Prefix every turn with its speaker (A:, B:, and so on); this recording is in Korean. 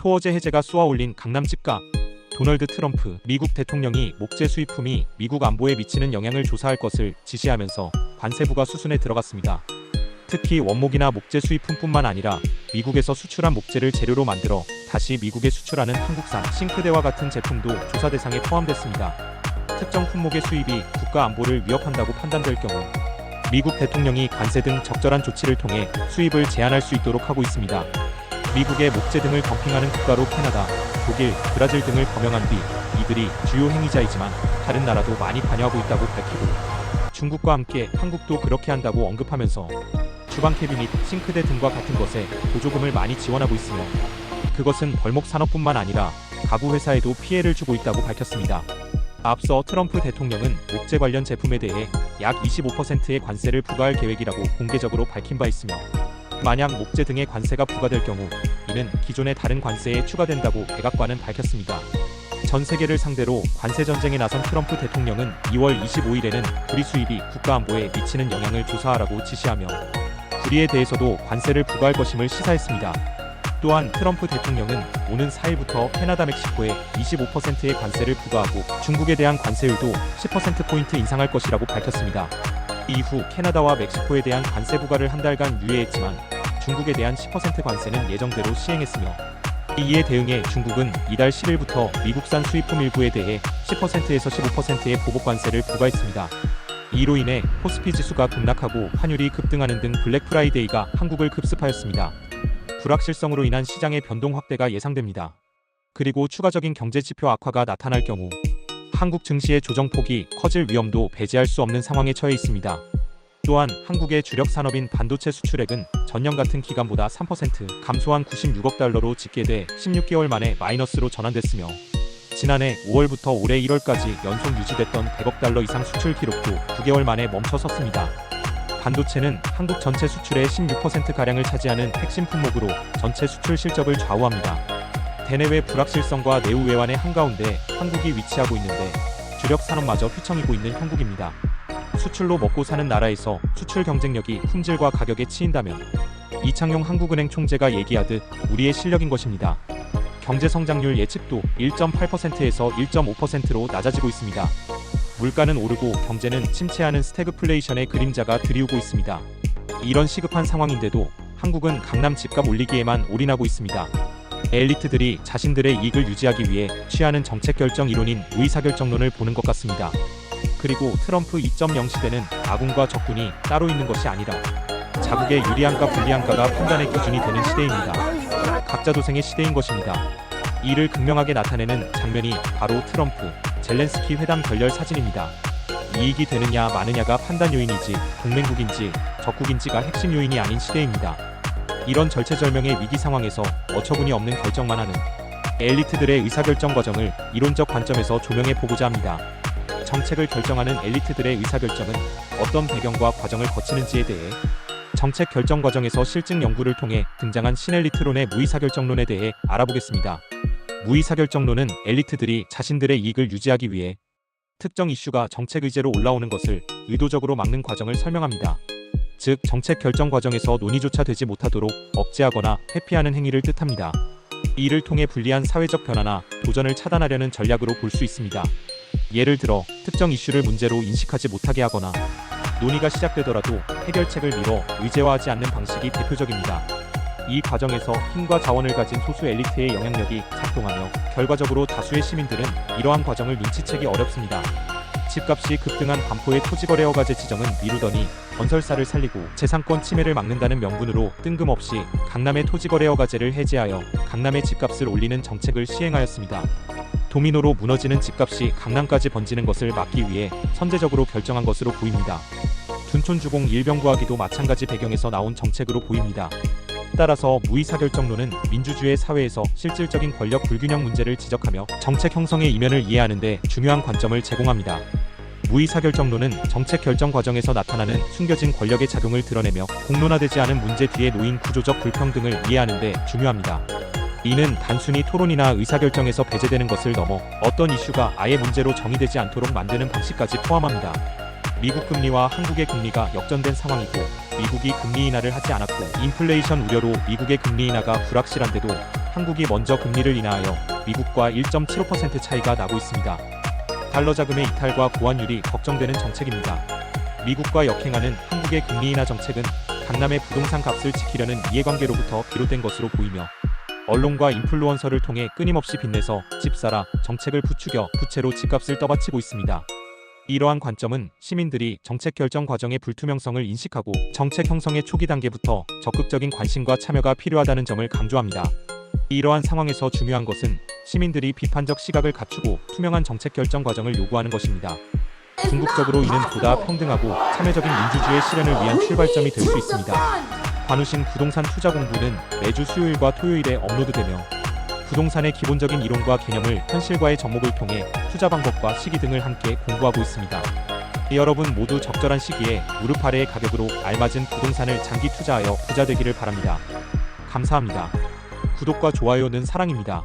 A: 토어제 해제가 쏘아올린 강남 집가 도널드 트럼프 미국 대통령이 목재 수입품이 미국 안보에 미치는 영향을 조사할 것을 지시하면서 관세부가 수순에 들어갔습니다. 특히 원목이나 목재 수입품뿐만 아니라 미국에서 수출한 목재를 재료로 만들어 다시 미국에 수출하는 한국산 싱크대와 같은 제품도 조사 대상에 포함됐습니다. 특정 품목의 수입이 국가 안보를 위협한다고 판단될 경우 미국 대통령이 관세 등 적절한 조치를 통해 수입을 제한할 수 있도록 하고 있습니다. 미국의 목재 등을 덤핑하는 국가로 캐나다, 독일, 브라질 등을 거명한 뒤 이들이 주요 행위자이지만 다른 나라도 많이 관여하고 있다고 밝히고 중국과 함께 한국도 그렇게 한다고 언급하면서 주방 캐비닛, 싱크대 등과 같은 것에 보조금을 많이 지원하고 있으며 그것은 벌목 산업뿐만 아니라 가구 회사에도 피해를 주고 있다고 밝혔습니다. 앞서 트럼프 대통령은 목재 관련 제품에 대해 약 25%의 관세를 부과할 계획이라고 공개적으로 밝힌 바 있으며 만약 목재 등의 관세가 부과될 경우 이는 기존의 다른 관세에 추가된다고 백악관은 밝혔습니다. 전 세계를 상대로 관세 전쟁에 나선 트럼프 대통령은 2월 25일에는 구리 수입이 국가 안보에 미치는 영향을 조사하라고 지시하며 구리에 대해서도 관세를 부과할 것임을 시사했습니다. 또한 트럼프 대통령은 오는 4일부터 캐나다 멕시코에 25%의 관세를 부과하고 중국에 대한 관세율도 10%포인트 인상할 것이라고 밝혔습니다. 이후 캐나다와 멕시코에 대한 관세 부과를 한 달간 유예했지만 중국에 대한 10% 관세는 예정대로 시행했으며 이에 대응해 중국은 이달 10일부터 미국산 수입품 일부에 대해 10%에서 15%의 보복 관세를 부과했습니다. 이로 인해 코스피 지수가 급락하고 환율이 급등하는 등 블랙 프라이데이가 한국을 급습하였습니다. 불확실성으로 인한 시장의 변동 확대가 예상됩니다. 그리고 추가적인 경제 지표 악화가 나타날 경우 한국 증시의 조정폭이 커질 위험도 배제할 수 없는 상황에 처해 있습니다. 또한 한국의 주력 산업인 반도체 수출액은 전년 같은 기간보다 3% 감소한 96억 달러로 집계돼 16개월 만에 마이너스로 전환됐으며 지난해 5월부터 올해 1월까지 연속 유지됐던 100억 달러 이상 수출 기록도 9개월 만에 멈춰섰습니다. 반도체는 한국 전체 수출의 16%가량을 차지하는 핵심 품목으로 전체 수출 실적을 좌우합니다. 대내외 불확실성과 내후 외환의 한가운데 한국이 위치하고 있는데 주력 산업마저 휘청이고 있는 형국입니다. 수출로 먹고 사는 나라에서 수출 경쟁력이 품질과 가격에 치인다면 이창용 한국은행 총재가 얘기하듯 우리의 실력인 것입니다. 경제 성장률 예측도 1.8%에서 1.5%로 낮아지고 있습니다. 물가는 오르고 경제는 침체하는 스태그플레이션의 그림자가 드리우고 있습니다. 이런 시급한 상황인데도 한국은 강남 집값 올리기에만 올인하고 있습니다. 엘리트들이 자신들의 이익을 유지하기 위해 취하는 정책 결정 이론인 의사결정론을 보는 것 같습니다. 그리고 트럼프 2.0 시대는 아군과 적군이 따로 있는 것이 아니라 자국의 유리한가 불리한가가 판단의 기준이 되는 시대입니다. 각자 도생의 시대인 것입니다. 이를 극명하게 나타내는 장면이 바로 트럼프, 젤렌스키 회담 결렬 사진입니다. 이익이 되느냐 마느냐가 판단 요인이지 동맹국인지 적국인지가 핵심 요인이 아닌 시대입니다. 이런 절체절명의 위기 상황에서 어처구니 없는 결정만 하는 엘리트들의 의사결정 과정을 이론적 관점에서 조명해 보고자 합니다. 정책을 결정하는 엘리트들의 의사결정은 어떤 배경과 과정을 거치는지에 대해 정책 결정 과정에서 실증 연구를 통해 등장한 신엘리트론의 무의사결정론에 대해 알아보겠습니다. 무의사결정론은 엘리트들이 자신들의 이익을 유지하기 위해 특정 이슈가 정책 의제로 올라오는 것을 의도적으로 막는 과정을 설명합니다. 즉, 정책 결정 과정에서 논의조차 되지 못하도록 억제하거나 회피하는 행위를 뜻합니다. 이를 통해 불리한 사회적 변화나 도전을 차단하려는 전략으로 볼 수 있습니다. 예를 들어, 특정 이슈를 문제로 인식하지 못하게 하거나 논의가 시작되더라도 해결책을 미뤄 의제화하지 않는 방식이 대표적입니다. 이 과정에서 힘과 자원을 가진 소수 엘리트의 영향력이 작동하며 결과적으로 다수의 시민들은 이러한 과정을 눈치채기 어렵습니다. 집값이 급등한 반포의 토지거래 허가제 지정은 미루더니 건설사를 살리고 재산권 침해를 막는다는 명분으로 뜬금없이 강남의 토지거래 허가제를 해제하여 강남의 집값을 올리는 정책을 시행하였습니다. 도미노로 무너지는 집값이 강남까지 번지는 것을 막기 위해 선제적으로 결정한 것으로 보입니다. 둔촌주공 일병구하기도 마찬가지 배경에서 나온 정책으로 보입니다. 따라서 무의사결정론은 민주주의 사회에서 실질적인 권력 불균형 문제를 지적하며 정책 형성의 이면을 이해하는 데 중요한 관점을 제공합니다. 무의사결정론은 정책 결정 과정에서 나타나는 숨겨진 권력의 작용을 드러내며 공론화되지 않은 문제 뒤에 놓인 구조적 불평등을 이해하는 데 중요합니다. 이는 단순히 토론이나 의사결정에서 배제되는 것을 넘어 어떤 이슈가 아예 문제로 정의되지 않도록 만드는 방식까지 포함합니다. 미국 금리와 한국의 금리가 역전된 상황이고 미국이 금리 인하를 하지 않았고 인플레이션 우려로 미국의 금리 인하가 불확실한데도 한국이 먼저 금리를 인하하여 미국과 1.75% 차이가 나고 있습니다. 달러 자금의 이탈과 보완율이 걱정되는 정책입니다. 미국과 역행하는 한국의 금리 인하 정책은 강남의 부동산 값을 지키려는 이해관계로부터 비롯된 것으로 보이며 언론과 인플루언서를 통해 끊임없이 빚내서 집 사라 정책을 부추겨 부채로 집값을 떠받치고 있습니다. 이러한 관점은 시민들이 정책 결정 과정의 불투명성을 인식하고 정책 형성의 초기 단계부터 적극적인 관심과 참여가 필요하다는 점을 강조합니다. 이러한 상황에서 중요한 것은 시민들이 비판적 시각을 갖추고 투명한 정책 결정 과정을 요구하는 것입니다. 궁극적으로 이는 보다 평등하고 참여적인 민주주의 실현을 위한 출발점이 될 수 있습니다. 관우신 부동산 투자 공부는 매주 수요일과 토요일에 업로드되며 부동산의 기본적인 이론과 개념을 현실과의 접목을 통해 투자 방법과 시기 등을 함께 공부하고 있습니다. 여러분 모두 적절한 시기에 무릎 아래의 가격으로 알맞은 부동산을 장기 투자하여 부자 되기를 바랍니다. 감사합니다. 구독과 좋아요는 사랑입니다.